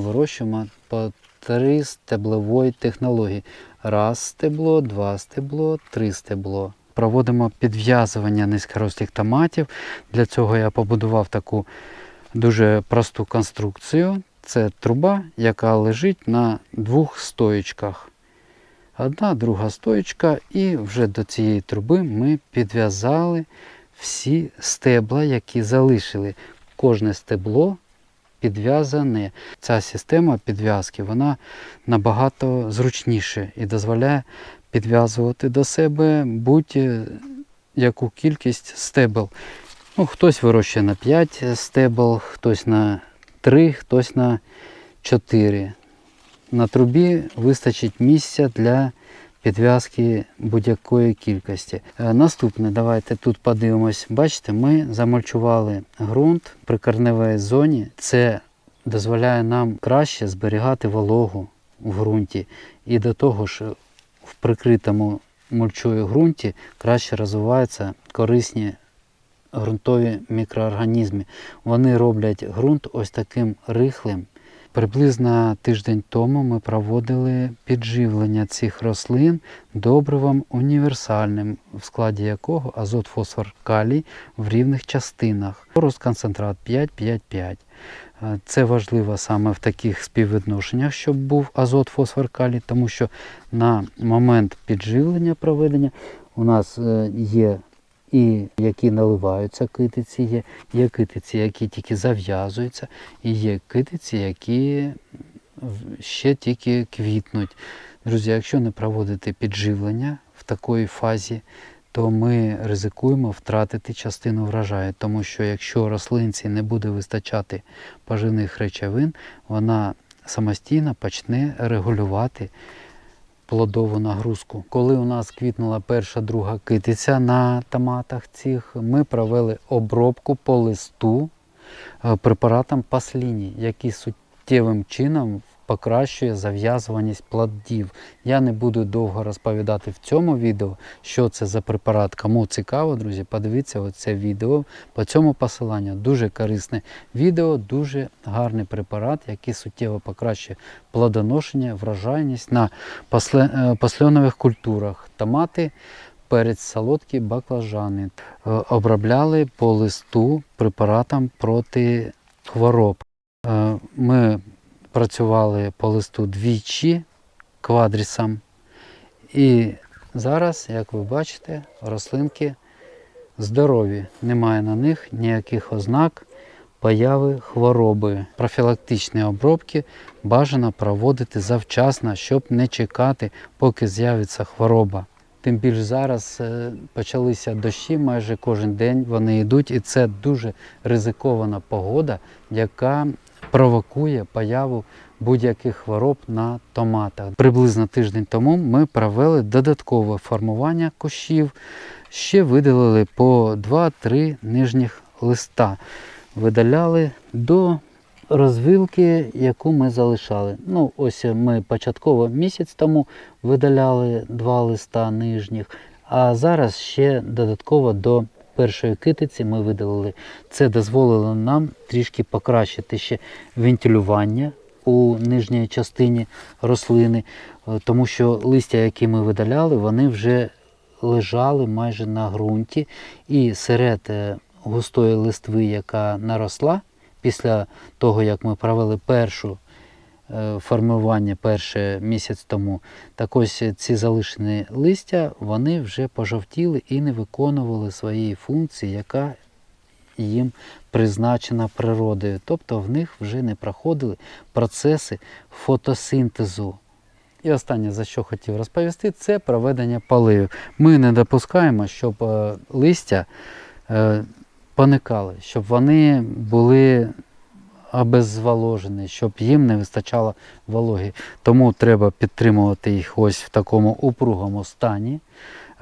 вирощуємо по три стеблової технології. Раз стебло, два стебло, три стебло. Проводимо підв'язування низькорослих томатів. Для цього я побудував таку дуже просту конструкцію. Це труба, яка лежить на двох стоєчках. Одна, друга стоєчка, і вже до цієї труби ми підв'язали всі стебла, які залишили. Кожне стебло підв'язане. Ця система підв'язки вона набагато зручніше і дозволяє підв'язувати до себе будь-яку кількість стебел. Ну, хтось вирощує на 5 стебел, хтось на 3, хтось на 4. На трубі вистачить місця для підв'язки будь-якої кількості. Е, Наступне, давайте тут подивимось. Бачите, ми замульчували ґрунт при корневій зоні. Це дозволяє нам краще зберігати вологу в ґрунті. І до того ж, в прикритому мульчою ґрунті краще розвиваються корисні ґрунтові мікроорганізми. Вони роблять ґрунт ось таким рихлим. Приблизно тиждень тому ми проводили підживлення цих рослин добривом універсальним, в складі якого азот, фосфор, калій в рівних частинах. Розконцентрат 5-5-5. Е, Це важливо саме в таких співвідношеннях, щоб був азот, фосфор, калій, тому що на момент підживлення проведення у нас е, є і які наливаються китиці, є, є китиці, які тільки зав'язуються, і є китиці, які ще тільки квітнуть. Друзі, якщо не проводити підживлення в такої фазі, то ми ризикуємо втратити частину врожаю, тому що якщо рослинці не буде вистачати поживних речовин, вона самостійно почне регулювати плодову нагрузку. Коли у нас квітнула перша друга китиця на томатах цих, ми провели обробку по листу е, препаратом пасліні, який суттєвим чином покращує зав'язуваність плодів. Я не буду довго розповідати в цьому відео, що це за препарат. Кому цікаво, друзі, подивіться оце відео по цьому посиланню. Дуже корисне відео, дуже гарний препарат, який суттєво покращує плодоношення, врожайність на пасле- е, пасльонових культурах. Томати, перець солодкий, баклажани. Е, Обробляли по листу препаратом проти хвороб. Е, Ми працювали по листу двічі квадрісом. І зараз, як ви бачите, рослинки здорові. Немає на них ніяких ознак появи хвороби. Профілактичні обробки бажано проводити завчасно, щоб не чекати, поки з'явиться хвороба. Тим більш зараз е, почалися дощі майже кожен день вони йдуть, і це дуже ризикована погода, яка провокує появу будь-яких хвороб на томатах. Приблизно тиждень тому ми провели додаткове формування кущів, ще видалили по 2-3 нижніх листа. Видаляли до розвилки, яку ми залишали. Ну, ось ми початково місяць тому видаляли два листа нижніх, а зараз ще додатково до першої китиці ми видалили. Це дозволило нам трішки покращити ще вентилювання у нижній частині рослини, е, тому що листя, які ми видаляли, вони вже лежали майже на ґрунті, і серед е, густої листви, яка наросла після того, як ми провели першу формування перше місяць тому, так ось ці залишені листя вони вже пожовтіли і не виконували своєї функції, яка їм призначена природою. Тобто в них вже не проходили процеси фотосинтезу. І останнє, за що хотів розповісти, це проведення поливів. Ми не допускаємо, щоб е, листя е, поникали, щоб вони були обезволожені, щоб їм не вистачало вологи. Тому треба підтримувати їх ось в такому упругому стані.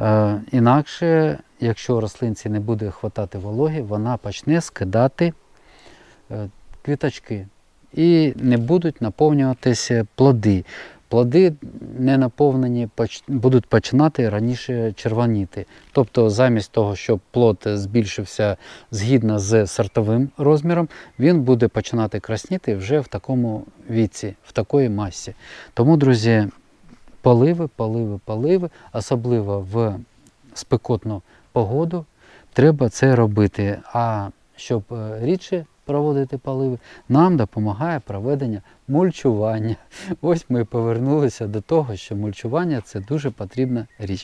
Е, інакше, якщо рослинці не буде хватати вологи, вона почне скидати е, квіточки і не будуть наповнюватися плоди. Плоди не наповнені будуть починати раніше червоніти. Тобто, замість того, щоб плод збільшився згідно з сортовим розміром, він буде починати красніти вже в такому віці, в такої масі. Тому, друзі, поливи, поливи, поливи, особливо в спекотну погоду, треба це робити. А щоб е, рідше проводити поливи, нам допомагає проведення мульчування. Ось ми повернулися до того, що мульчування це дуже потрібна річ.